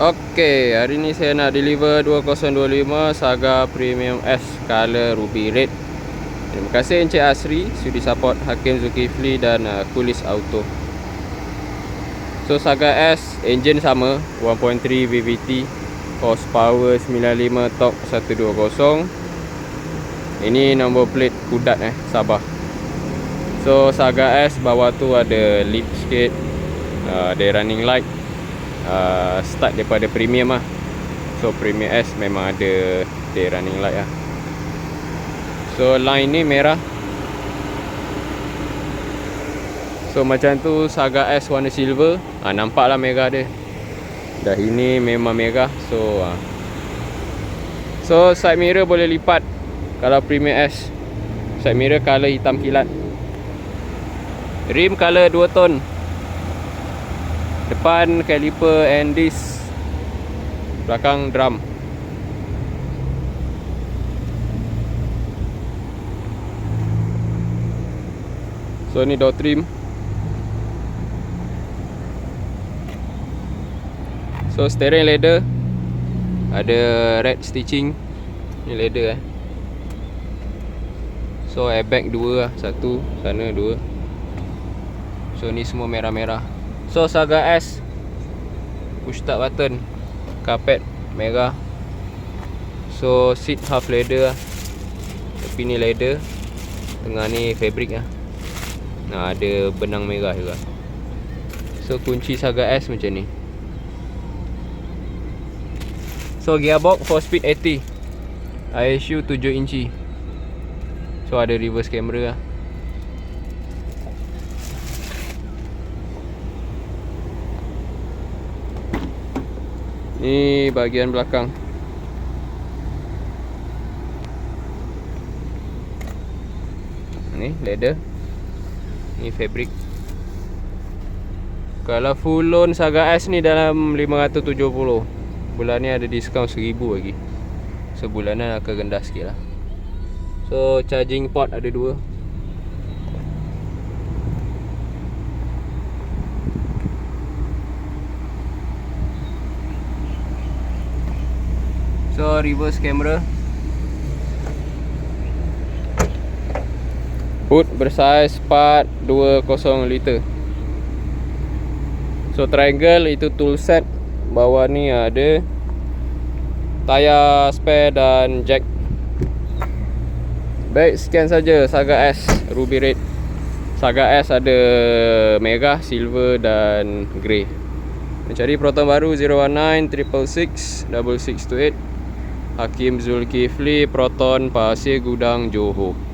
Okey, hari ni saya nak deliver 2025 Saga Premium S color ruby red. Terima kasih Encik Asri sudi support Hakim Zulkifli dan uh, Kulis Auto. So Saga S engine sama 1.3 VVT horsepower 95 torque 120. Ini nombor plate Kudat eh Sabah. So Saga S bawah tu ada lip sikit uh, ada running light uh, start daripada premium lah. So premium S memang ada day running light lah. So line ni merah. So macam tu Saga S warna silver. Ah, nampak lah merah dia. Dah ini memang merah. So uh. so side mirror boleh lipat kalau premium S. Side mirror color hitam kilat. Rim color 2 tone depan caliper and disc belakang drum. So ni door trim. So steering leather ada red stitching. Ni leather eh. So airbag dua lah satu sana dua. So ni semua merah-merah So Saga S. Push start button. Carpet merah. So seat half leather. Lah Tapi ni leather. Tengah ni fabric lah Nah ada benang merah juga. So kunci Saga S macam ni. So gearbox 4 speed 80 ISU 7 inci. So ada reverse camera lah Ni bahagian belakang. Ni leather. Ni fabric. Kalau full loan Saga S ni dalam 570 Bulan ni ada diskaun 1000 lagi. Sebulanan akan rendah sikit lah. So charging port ada dua So reverse camera. Hood bersaiz 420 liter. So triangle itu tool set. Bawah ni ada Tayar spare dan jack. Baik sekian saja. Saga S Ruby Red. Saga S ada merah, silver dan grey. Mencari Proton baru 019 666 6628 Hakim Zulkifli Proton Pasir Gudang Johor